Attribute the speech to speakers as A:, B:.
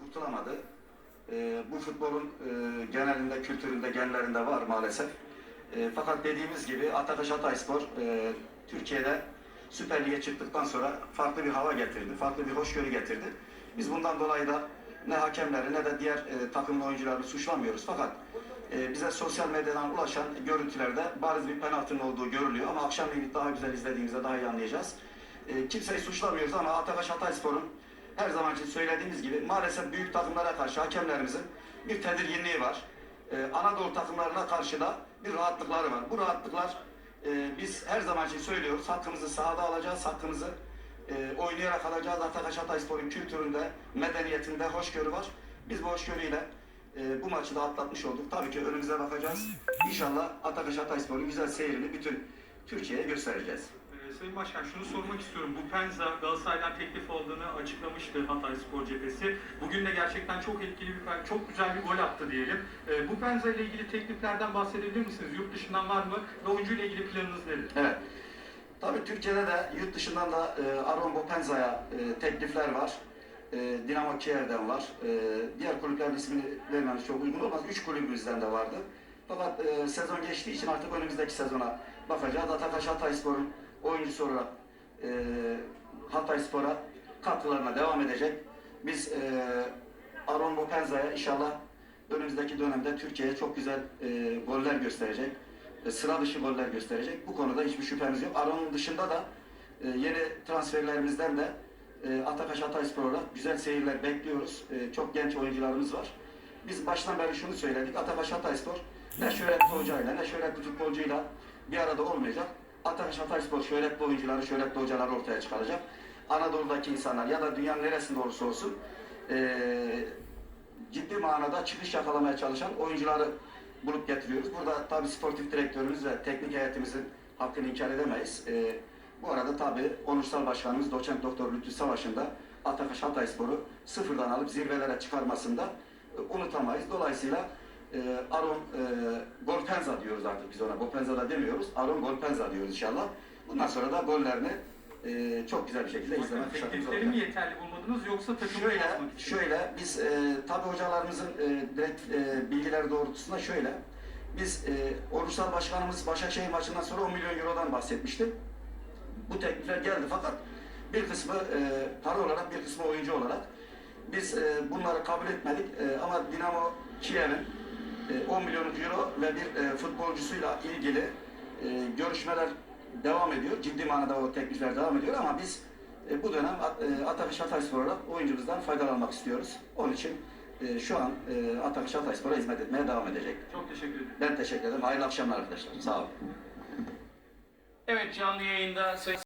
A: kurtulamadı. Ee, bu futbolun e, genelinde, kültüründe, genlerinde var maalesef. E, fakat dediğimiz gibi Atakaş Hatayspor e, Türkiye'de Süper Lig'e çıktıktan sonra farklı bir hava getirdi, farklı bir hoşgörü getirdi. Biz bundan dolayı da ne hakemleri ne de diğer e, takımın oyuncularını suçlamıyoruz. Fakat e, bize sosyal medyadan ulaşan görüntülerde bariz bir penaltının olduğu görülüyor ama akşamleyin daha güzel izlediğimizde daha iyi anlayacağız. E, kimseyi suçlamıyoruz ama Atakaş Hatayspor'un her zaman için söylediğimiz gibi maalesef büyük takımlara karşı hakemlerimizin bir tedirginliği var. Ee, Anadolu takımlarına karşı da bir rahatlıkları var. Bu rahatlıklar e, biz her zaman için söylüyoruz. Hakkımızı sahada alacağız, hakkımızı e, oynayarak alacağız. Atakaş Hatayspor'un kültüründe, medeniyetinde hoşgörü var. Biz bu hoşgörüyle e, bu maçı da atlatmış olduk. Tabii ki önümüze bakacağız. İnşallah Atakaş Hatayspor'un güzel seyrini bütün Türkiye'ye göstereceğiz.
B: Ee, Sayın Başkan şunu sormak istiyorum. Bu Penza Galatasaray'dan teklif aldığını açıklamıştı Hatay Spor Cephesi. Bugün de gerçekten çok etkili bir, çok güzel bir gol attı diyelim. Ee, bu Penza ile ilgili tekliflerden bahsedebilir misiniz? Yurt dışından var mı? Ve oyuncu ile ilgili planınız nedir?
A: Evet. Tabii Türkiye'de de yurt dışından da e, Aron Bopenza'ya e, teklifler var. E, Dinamo Kiev'den var. E, diğer kulüplerin ismini vermemiz çok uygun olmaz. Üç kulübümüzden de vardı. Fakat e, sezon geçtiği için artık önümüzdeki sezona bakacağız. Atakaş Hatayspor'un oyuncusu olarak e, Hatayspor'a katkılarına devam edecek. Biz e, Aron Bopenza'ya inşallah önümüzdeki dönemde Türkiye'ye çok güzel e, goller gösterecek. E, sıra dışı goller gösterecek. Bu konuda hiçbir şüphemiz yok. Aron'un dışında da e, yeni transferlerimizden de e, Atakaş Hatayspor güzel seyirler bekliyoruz. E, çok genç oyuncularımız var. Biz baştan beri şunu söyledik. Atakaş Hatayspor ne şöhretli hocayla ne şöhretli futbolcuyla bir arada olmayacak. Atakaş Hatayspor şöhretli oyuncuları, şöhretli hocaları ortaya çıkaracak. Anadolu'daki insanlar ya da dünyanın neresinde olursa olsun e, ciddi manada çıkış yakalamaya çalışan oyuncuları bulup getiriyoruz. Burada tabii sportif direktörümüz ve teknik heyetimizin hakkını inkar edemeyiz. Ee, bu arada tabii onursal başkanımız doçent doktor Lütfü Savaş'ın da Atakaş Hatayspor'u sıfırdan alıp zirvelere çıkarmasında e, unutamayız. Dolayısıyla e, Aron e, Golpenza diyoruz artık biz ona. Golpenza da demiyoruz. Aron Golpenza diyoruz inşallah. Bundan sonra da gollerini e, çok güzel bir şekilde izleme fırsatımız olacak.
B: mi yeterli bulmadınız yoksa takımı
A: Şöyle,
B: yazmak için?
A: şöyle biz e, tabi hocalarımızın e, direkt e, bilgileri doğrultusunda şöyle. Biz e, Oruçlar Başkanımız Başakşehir maçından sonra 10 milyon eurodan bahsetmişti. Bu teklifler geldi fakat bir kısmı e, para olarak bir kısmı oyuncu olarak. Biz e, bunları kabul etmedik e, ama Dinamo Kiev'in 10 milyon euro ve bir e, futbolcusuyla ilgili e, görüşmeler devam ediyor. Ciddi manada o teklifler devam ediyor ama biz e, bu dönem At- e, Atakaş Hatayspor olarak oyuncumuzdan faydalanmak istiyoruz. Onun için e, şu an e, Atakaş Hatayspor'a hizmet etmeye devam edecek.
B: Çok teşekkür ederim.
A: Ben teşekkür ederim. Hayırlı akşamlar arkadaşlar. Sağ olun.
C: Evet canlı yayında Sayın